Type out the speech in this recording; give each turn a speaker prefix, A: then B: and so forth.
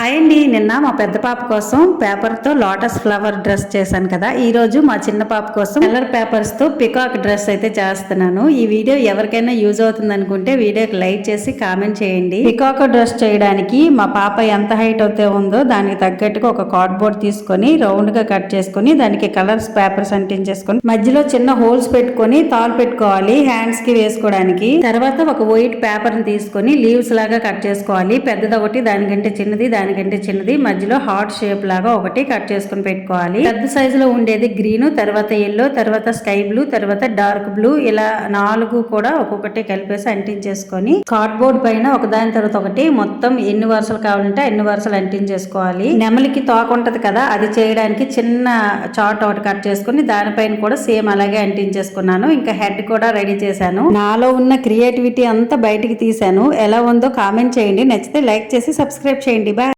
A: Hi అండి. నిన్న మా పెద్ద పాప కోసం పేపర్తో లోటస్ ఫ్లవర్ డ్రెస్ చేశాను కదా. ఈరోజు మా చిన్న పాప కోసం కలర్ పేపర్స్తో పికాక్ డ్రెస్ అయితే చేస్తున్నాను. ఈ వీడియో ఎవరికైనా యూజ్ అవుతుంది అనుకుంటే వీడియోకి లైక్ చేసి కామెంట్ చేయండి. పికాక్ డ్రెస్ చేయడానికి మా పాప ఎంత హైట్ అయితే ఉందో దానికి తగ్గట్టుగా ఒక కార్డ్బోర్డ్ తీసుకొని రౌండ్గా కట్ చేసుకొని దానికి కలర్స్ పేపర్స్ అంటించేసుకొని మధ్యలో చిన్న హోల్స్ పెట్టుకొని తాలు పెట్టుకోవాలి హ్యాండ్స్కి వేసుకోవడానికి. తర్వాత ఒక వైట్ పేపర్ని తీసుకొని లీవ్స్ లాగా కట్ చేసుకోవాలి. పెద్దది ఒకటి దానికంటే చిన్నది దాని దానికంటే చిన్నది. మధ్యలో హార్ట్ షేప్ లాగా ఒకటి కట్ చేసుకుని పెట్టుకోవాలి. పెద్ద సైజు లో ఉండేది గ్రీన్ తర్వాత ఎల్లో తర్వాత స్కై బ్లూ తర్వాత డార్క్ బ్లూ. ఇలా నాలుగు కూడా ఒక్కొక్కటి కలిపేసి అంటించేసుకొని కార్డ్బోర్డ్ పైన ఒకదాని తర్వాత ఒకటి మొత్తం ఎన్ని వరుసలు కావాలంటే ఎన్ని వరుసలు అంటించేసుకోవాలి. నెమలికి తోక ఉంటది కదా అది చేయడానికి చిన్న చాట్ ఒకటి కట్ చేసుకుని దానిపైన కూడా సేమ్ అలాగే అంటించేసుకున్నాను. ఇంకా హెడ్ కూడా రెడీ చేశాను. నాలో ఉన్న క్రియేటివిటీ అంతా బయటికి తీశాను. ఎలా ఉందో కామెంట్ చేయండి. నచ్చితే లైక్ చేసి సబ్స్క్రైబ్ చేయండి. బాయ్.